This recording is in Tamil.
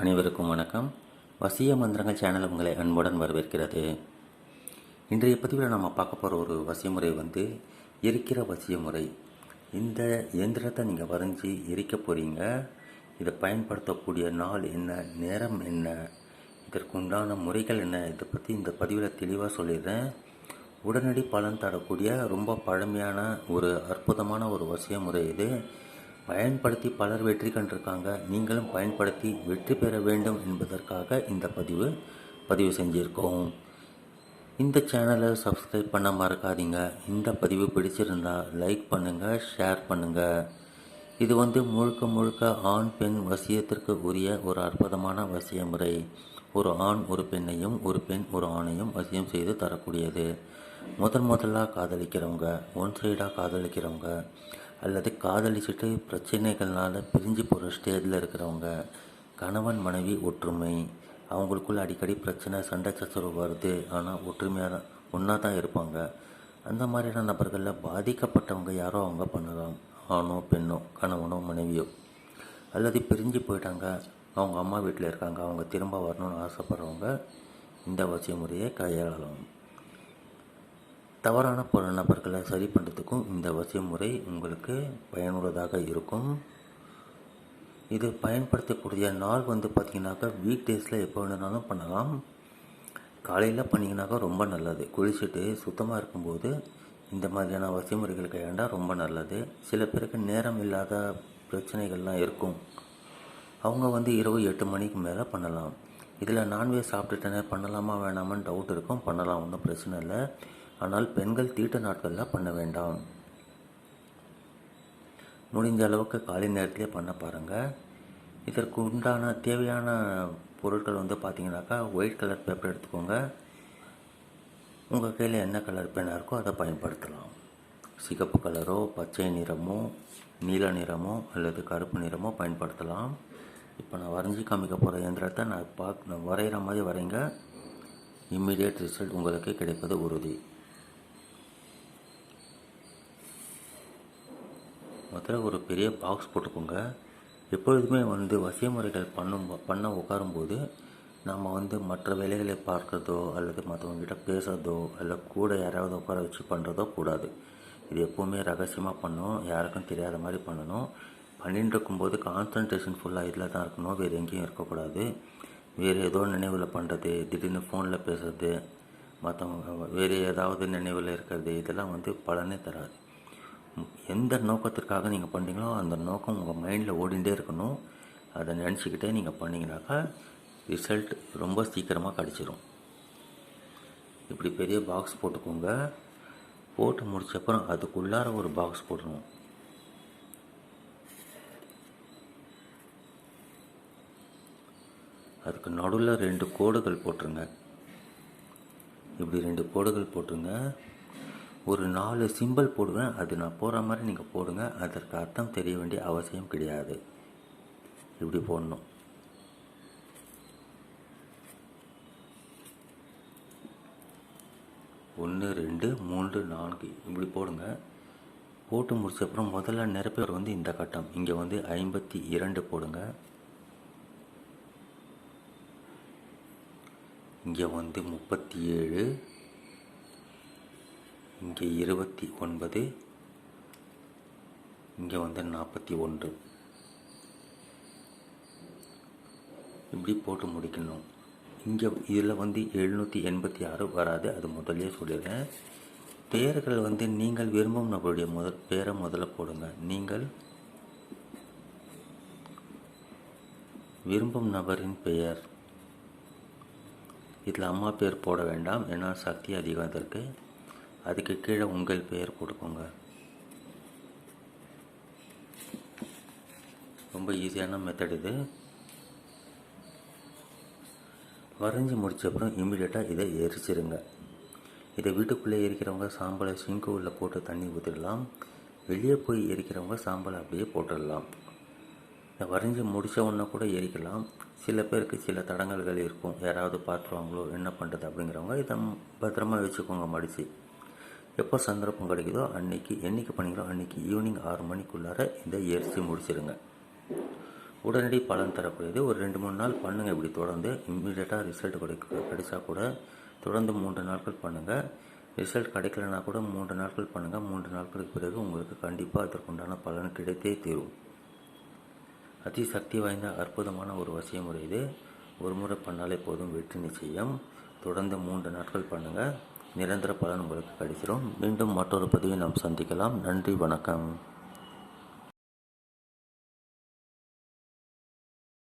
அனைவருக்கும் வணக்கம். வசிய மந்திரங்கள் சேனல் உங்களை அன்புடன் வரவேற்கிறது. இன்றைய பதிவில் நம்ம பார்க்க போகிற ஒரு வசிய முறை வந்து எரிக்கிற வசிய முறை. இந்த இயந்திரத்தை நீங்கள் வரைஞ்சி எரிக்க போகிறீங்க இதை பயன்படுத்தக்கூடிய நாள் என்ன நேரம் என்ன இதற்குண்டான முறைகள் என்ன இதை பற்றி இந்த பதிவில் தெளிவாக சொல்லிடுறேன். உடனடி பலன் தரக்கூடிய ரொம்ப பழமையான ஒரு அற்புதமான ஒரு வசிய முறை இது. பயன்படுத்தி பலர் வெற்றி கண்டிருக்காங்க. நீங்களும் பயன்படுத்தி வெற்றி பெற வேண்டும் என்பதற்காக இந்த பதிவு பதிவு செஞ்சுருக்கோம். இந்த சேனலை சப்ஸ்கிரைப் பண்ண மறக்காதீங்க. இந்த பதிவு பிடிச்சிருந்தா லைக் பண்ணுங்கள் ஷேர் பண்ணுங்கள் இது வந்து முழுக்க முழுக்க ஆண் பெண் வசியத்திற்கு உரிய ஒரு அற்புதமான வசிய முறை ஒரு ஆண் ஒரு பெண்ணையும் ஒரு பெண் ஒரு ஆணையும் வசியம் செய்து தரக்கூடியது. முதன் முதலாக காதலிக்கிறவங்க ஒன் சைடாக காதலிக்கிறவங்க அல்லது காதலிச்சுட்டு பிரச்சனைகள்னால் பிரிஞ்சு போகிற ஸ்டேஜில் இருக்கிறவங்க கணவன் மனைவி ஒற்றுமை. அவங்களுக்குள்ள அடிக்கடி பிரச்சனை சண்டை சச்சரவு வருது. ஆனால் ஒற்றுமையாக தான் ஒன்றா தான் இருப்பாங்க. அந்த மாதிரியான நபர்களில் பாதிக்கப்பட்டவங்க யாரோ அவங்க பண்ணலாம். ஆணோ பெண்ணோ கணவனோ மனைவியோ. அல்லது பிரிஞ்சு போயிட்டாங்க. அவங்க அம்மா வீட்டில் இருக்காங்க. அவங்க திரும்ப வரணும்னு ஆசைப்பட்றவங்க இந்த வசிய முறையை கையாளலாம். தவறான பல நபர்களை சரி பண்ணுறதுக்கும் இந்த வசியமுறை உங்களுக்கு பயனுள்ளதாக இருக்கும். இது பயன்படுத்தக்கூடிய நாள் வந்து பார்த்திங்கனாக்கா வீக் டேஸில் எப்போ வேணுனாலும் பண்ணலாம். காலையில் பண்ணிங்கனாக்கா ரொம்ப நல்லது. குளிச்சுட்டு சுத்தமாக இருக்கும்போது இந்த மாதிரியான வசிமுறைகள் கையாண்டால் ரொம்ப நல்லது. சில பேருக்கு நேரம் இல்லாத பிரச்சனைகள்லாம் இருக்கும். அவங்க வந்து இரவு எட்டு மணிக்கு மேலே பண்ணலாம். இதில் நான்வெஜ் சாப்பிட்டுட்டேனே பண்ணலாமா வேணாமான்னு டவுட் இருக்கும். பண்ணலாம் ஒன்றும் பிரச்சனை இல்லை. ஆனால் பெண்கள் தீட்ட நாட்களில் பண்ண வேண்டாம். முடிஞ்ச அளவுக்கு காலை நேரத்திலே பண்ண பாருங்கள் இதற்கு உண்டான தேவையான பொருட்கள் வந்து பார்த்தீங்கன்னாக்கா ஒயிட் கலர் பேப்பர் எடுத்துக்கோங்க. உங்கள் கையில் என்ன கலர் பேனாக இருக்கோ அதை பயன்படுத்தலாம். சிகப்பு கலரோ பச்சை நிறமோ நீல நிறமோ அல்லது கருப்பு நிறமோ பயன்படுத்தலாம். இப்போ நான் வரைஞ்சி காமிக்க போகிற இயந்திரத்தை நான் பார்க்க நான் வரைகிற மாதிரி வரைங்க. இம்மிடியேட் ரிசல்ட் உங்களுக்கு கிடைப்பது உறுதி. முதல்ல ஒரு பெரிய பாக்ஸ் போட்டுக்கோங்க. எப்பொழுதுமே வந்து வசிய முறைகள் பண்ணும் பண்ண உட்காரும்போது நாம் வந்து மற்ற வேலைகளை பார்க்குறதோ அல்லது மற்றவங்ககிட்ட பேசுகிறதோ அல்ல கூட யாராவது உட்கார வச்சு பண்ணுறதோ கூடாது. இது எப்போவுமே ரகசியமாக பண்ணணும். யாருக்கும் தெரியாத மாதிரி பண்ணணும். பண்ணிட்டு இருக்கும்போது கான்சன்ட்ரேஷன் ஃபுல்லாக இதில் தான் இருக்கணும். வேறு எங்கேயும் இருக்கக்கூடாது. வேறு ஏதோ நினைவில் பண்ணுறது திடீர்னு ஃபோனில் பேசுறது மற்றவங்க வேறு ஏதாவது நினைவில் இருக்கிறது இதெல்லாம் வந்து பலனே தராது. எந்த நோக்கத்திற்காக நீங்கள் பண்ணுறீங்களோ அந்த நோக்கம் உங்கள் மைண்டில் ஓடிண்டே இருக்கணும். அதை நினச்சிக்கிட்டே நீங்கள் பண்ணிங்கனாக்கா ரிசல்ட் ரொம்ப சீக்கிரமாக கிடச்சிரும். இப்படி பெரிய பாக்ஸ் போட்டுக்கோங்க. போட்டு முடிச்சப்பறம் அதுக்குள்ளார ஒரு பாக்ஸ் போடணும். அதுக்கு நடுவில் ரெண்டு கோடுகள் போட்டுருங்க. இப்படி ரெண்டு கோடுகள் போட்டுருங்க. ஒரு நாலு சிம்பிள் போடுவேன். அது நான் போடுற மாதிரி நீங்கள் போடுங்க. அதற்கு அர்த்தம் தெரிய வேண்டிய அவசியம் கிடையாது. இப்படி போடணும். ஒன்று ரெண்டு மூன்று நான்கு. இப்படி போடுங்க. போட்டு முடிச்ச அப்புறம் முதல்ல நிரப்பவர் வந்து இந்த கட்டம். இங்கே வந்து ஐம்பத்தி இரண்டு போடுங்க. இங்கே வந்து முப்பத்தி ஏழு. இங்கே இருபத்தி ஒன்பது இங்கே வந்து நாற்பத்தி ஒன்று. இப்படி போட்டு முடிக்கணும். இங்கே இதில் வந்து எழுநூற்றி எண்பத்தி ஆறு வராது அது முதல்ல சொல்லிடுறேன். பெயர்கள் வந்து நீங்கள் விரும்பும் நபருடைய முதல் பேரை முதல்ல போடுங்க. நீங்கள் விரும்பும் நபரின் பெயர். இதில் அம்மா பேர் போட வேண்டாம் ஏன்னா சக்தி அதிகம் இருக்குது அதுக்கு கீழே உங்கள் பெயர் போட்டுக்கோங்க. ரொம்ப ஈஸியான மெத்தட் இது. வரைஞ்சி முடிச்ச அப்புறம் இம்மிடியட்டாக இதை எரிச்சிருங்க. இதை வீட்டுக்குள்ளே எரிக்கிறவங்க சாம்பலை சிங்கு உள்ள போட்டு தண்ணி ஊற்றிடலாம் வெளியே போய் எரிக்கிறவங்க சாம்பலை அப்படியே போட்டுடலாம். இதை வரைஞ்சி முடித்த உடனே கூட எரிக்கலாம். சில பேருக்கு சில தடங்கல்கள் இருக்கும். யாராவது பார்த்துருவாங்களோ என்ன பண்ணுறது அப்படிங்கிறவங்க இதை பத்திரமா வச்சுக்கோங்க மடித்து எப்போ சந்தர்ப்பம் கிடைக்குதோ அன்னைக்கு என்றைக்கு பண்ணிக்கிறோ அன்றைக்கி ஈவினிங் ஆறு மணிக்குள்ளார இதை எரித்து முடிச்சிருங்க. உடனடி பலன் தரக்கூடியது ஒரு ரெண்டு மூணு நாள் பண்ணுங்கள் இப்படி தொடர்ந்து. இம்மிடியட்டாக ரிசல்ட் கிடைக்க கிடைச்சா கூட தொடர்ந்து மூன்று நாட்கள் பண்ணுங்கள் ரிசல்ட் கிடைக்கலனா கூட மூன்று நாட்கள் பண்ணுங்கள் மூன்று நாட்களுக்கு பிறகு உங்களுக்கு கண்டிப்பாக அதற்குண்டான பலன் கிடைத்தே தீரும். அதி சக்தி வாய்ந்த அற்புதமான ஒரு வசியமுறை இது. ஒரு முறை பண்ணாலே போதும் வெற்றி நிச்சயம். தொடர்ந்து மூன்று நாட்கள் பண்ணுங்கள் நிரந்தர பலன் உங்களுக்கு கிடைச்சிரும் மீண்டும் மற்றொரு பதிவை நாம் சந்திக்கலாம். நன்றி வணக்கம்.